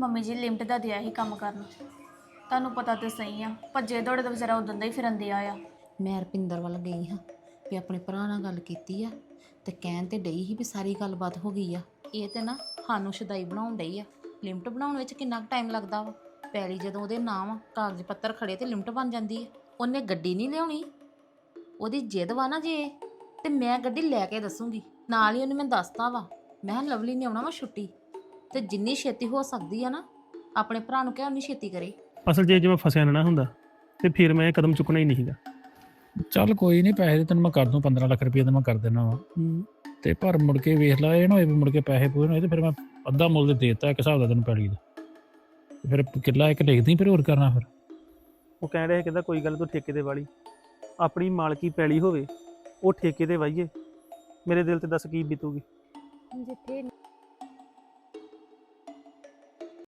Mummy ਜੀ limit ਦਾ ਦਿਆ ਹੀ ਕੰਮ ਕਰਨ। ਤੁਹਾਨੂੰ ਪਤਾ ਤੇ ਸਹੀ ਆ, ਭੱਜੇ ਦੌੜੇ ਤਾਂ ਵਿਚਾਰਾ ਉਦੋਂ ਦਾ ਹੀ ਫਿਰਨ ਦਿਆ ਆ। ਮੈਂ ਰਪਿੰਦਰ ਵੱਲ ਗਈ ਹਾਂ, ਵੀ ਆਪਣੇ ਭਰਾ ਨਾਲ ਗੱਲ ਕੀਤੀ ਆ, ਤੇ ਕਹਿਣ ਤੇ ਡਈ ਸੀ ਵੀ ਸਾਰੀ ਗੱਲਬਾਤ ਹੋ ਗਈ ਆ। ਇਹ ਤੇ ਨਾ ਸਾਨੂੰ ਸ਼ਦਾਈ ਬਣਾਉਣ ਡਈ ਆ। ਲਿਮਟ ਬਣਾਉਣ ਵਿੱਚ ਕਿੰਨਾ ਕੁ ਟਾਈਮ ਲੱਗਦਾ ਵਾ? ਪੈਲੀ ਜਦੋਂ ਉਹਦੇ ਨਾਮ ਕਾਗਜ਼ ਪੱਤਰ ਖੜੇ ਤੇ ਲਿਮਟ ਬਣ ਜਾਂਦੀ ਹੈ ਉਹਨੇ ਗੱਡੀ ਨਹੀਂ ਲਿਆਉਣੀ? ਉਹਦੀ ਜਿੱਦ ਵਾ ਨਾ ਜੇ ਤੇ ਮੈਂ ਗੱਡੀ ਲੈ ਕੇ ਦੱਸੂਗੀ। ਨਾਲ ਹੀ ਉਹਨੇ ਮੈਨੂੰ ਦੱਸਤਾ ਵਾ। ਮੈਂ ਕਿਹਾ, ਲਵਲੀ ਨੇ ਆਉਣਾ ਵਾ ਛੁੱਟੀ। ਤੇ ਜਿੰਨੀ ਛੇਤੀ ਹੋ ਸਕਦੀ ਆ ਨਾ ਆਪਣੇ ਭਰਾ ਨੂੰ ਕਿਹਾ ਉਨੀ ਛੇਤੀ ਕਰੇ। ਅਸਲ ਜੇ ਮੈਂ ਫਸਿਆ ਨਾ ਨਾ ਹੁੰਦਾ ਤੇ ਫਿਰ ਮੈਂ ਇਹ ਕਦਮ ਚੁੱਕਣਾ ਹੀ ਨਹੀਂ ਸੀਗਾ। ਚੱਲ ਕੋਈ ਨਹੀਂ ਪੈਸੇ ਤੇ ਤੈਨੂੰ ਮੈਂ ਕਰ ਦੂੰ 15 ਲੱਖ ਰੁਪਏ ਤੇ ਮੈਂ ਕਰ ਦੇਣਾ ਵਾ। ਤੇ ਪਰ ਮੁੜ ਕੇ ਵੇਖ ਲਾ ਇਹ ਨਾ ਹੋਏ ਵੀ ਮੁੜ ਕੇ ਪੈਸੇ ਪੂਰੇ ਨਾ ਹੋਏ ਤੇ ਫਿਰ ਮੈਂ ਅੱਧਾ ਮੁੱਲ ਦੇ ਦੇਤਾ ਇੱਕ ਹਿਸਾਬ ਦਾ ਤੈਨੂੰ ਪੈਲੀ ਦਾ। ਤੇ ਫਿਰ ਕਿੱਲਾ ਇੱਕ ਲਿਖਦੀ ਫਿਰ ਹੋਰ ਕਰਨਾ ਫਿਰ। ਉਹ ਕਹਿਣ ਰਿਹਾ ਕਹਿੰਦਾ ਕੋਈ ਗੱਲ ਤੂੰ ਠੇਕੇ ਤੇ ਵਾਲੀ। ਆਪਣੀ ਮਾਲਕੀ ਪੈਲੀ ਹੋਵੇ ਉਹ ਠੇਕੇ ਤੇ ਵਾਈਏ ਮੇਰੇ ਦਿਲ ਤੇ ਦੱਸ ਕੀ ਬੀਤੂਗੀ। ਜਿੱਥੇ